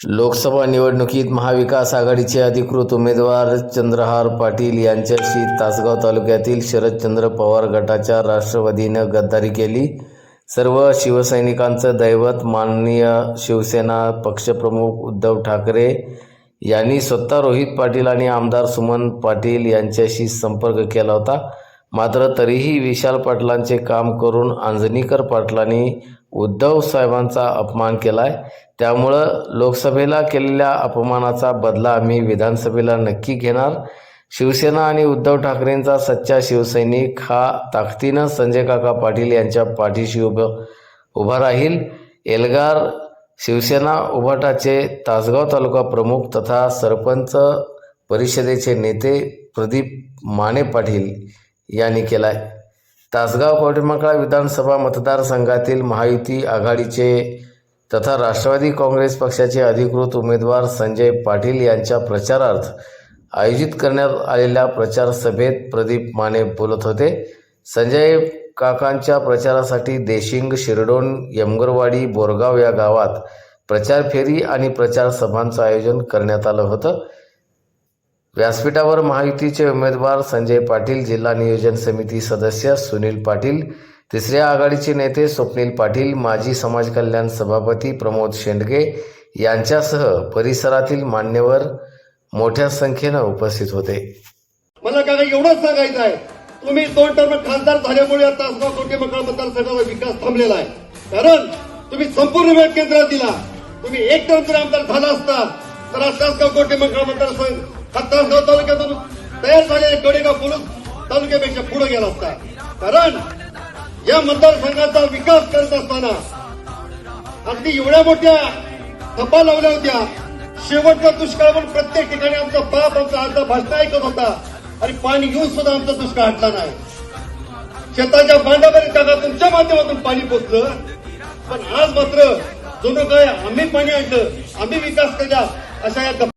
लोकसभा निवडणुकीत महाविकास आघाडीचे अधिकृत उमेदवार चंद्रहार पाटील यांच्याशी तासगाव तालुक्यातील शरदचंद्र पवार गटाच्या राष्ट्रवादीनं गद्दारी केली. सर्व शिवसैनिकांचं दैवत माननीय शिवसेना पक्षप्रमुख उद्धव ठाकरे यांनी स्वतः रोहित पाटील आणि आमदार सुमन पाटील यांच्याशी संपर्क केला होता. मात्र तरीही विशाल पाटलांचे काम करून अंजनीकर पाटलांनी उद्धव साहेबांचा अपमान केला आहे त्यामुळं लोकसभेला केलेल्या अपमानाचा बदला आम्ही विधानसभेला नक्की घेणार. शिवसेना आणि उद्धव ठाकरेंचा सच्चा शिवसैनिक हा ताकदीनं संजय काका पाटील यांच्या पाठीशी उभं उभा राहील. एल्गार शिवसेना उभाटाचे तासगाव तालुका प्रमुख तथा सरपंच परिषदेचे नेते प्रदीप माने पाटील यांनी केलाय. तासगाव कवठेमंकाळा विधानसभा मतदारसंघातील महायुती आघाडीचे तथा राष्ट्रवादी काँग्रेस पक्षाचे अधिकृत उमेदवार संजय पाटील यांच्या प्रचारार्थ आयोजित करण्यात आलेल्या प्रचार सभेत प्रदीप माने बोलत होते. संजय काकांच्या प्रचारासाठी देशिंग शिरडोण यमगरवाडी बोरगाव या गावात प्रचार फेरी आणि प्रचार सभांचं आयोजन करण्यात आलं होतं. व्यासपीठावर महायुतीचे उमेदवार संजय पाटील जिल्हा नियोजन समिती सदस्य सुनील पाटील तिसऱ्या आघाडीचे नेते स्वप्नील पाटील माजी समाज कल्याण सभापती प्रमोद शेंडगे यांच्यासह परिसरातील मान्यवर मोठ्या संख्येनं उपस्थित होते. मला काय एवढंच सांगायचं आहे. तुम्ही दोन टर्म खासदार झाल्यामुळे आता तासगाव कोटे मकळ मतदारसंघाचा विकास थांबलेला आहे. कारण तुम्ही संपूर्ण वेळ केंद्रात दिला. तुम्ही एक टर्म जर आमदार झाला असता तर आज कोटे मकळ मतदारसंघ खत्तासगाव तालुक्यातून तयार झालेल्या कडेगाव पोलीस तालुक्यापेक्षा पुढे गेला असता. कारण या मतदारसंघाचा विकास करत असताना अगदी एवढ्या मोठ्या थप्पा लावल्या होत्या. शेवटचा दुष्काळ पण प्रत्येक ठिकाणी आमचा बाप आमचा आजचा भाषण ऐकत होता. आणि पाणी घेऊन सुद्धा आमचा दुष्काळ हटला नाही. शेताच्या बांधापर्यंत काका तुमच्या माध्यमातून पाणी पोचलं. पण आज मात्र जुनं काय आम्ही पाणी आणलं आम्ही विकास केला अशा या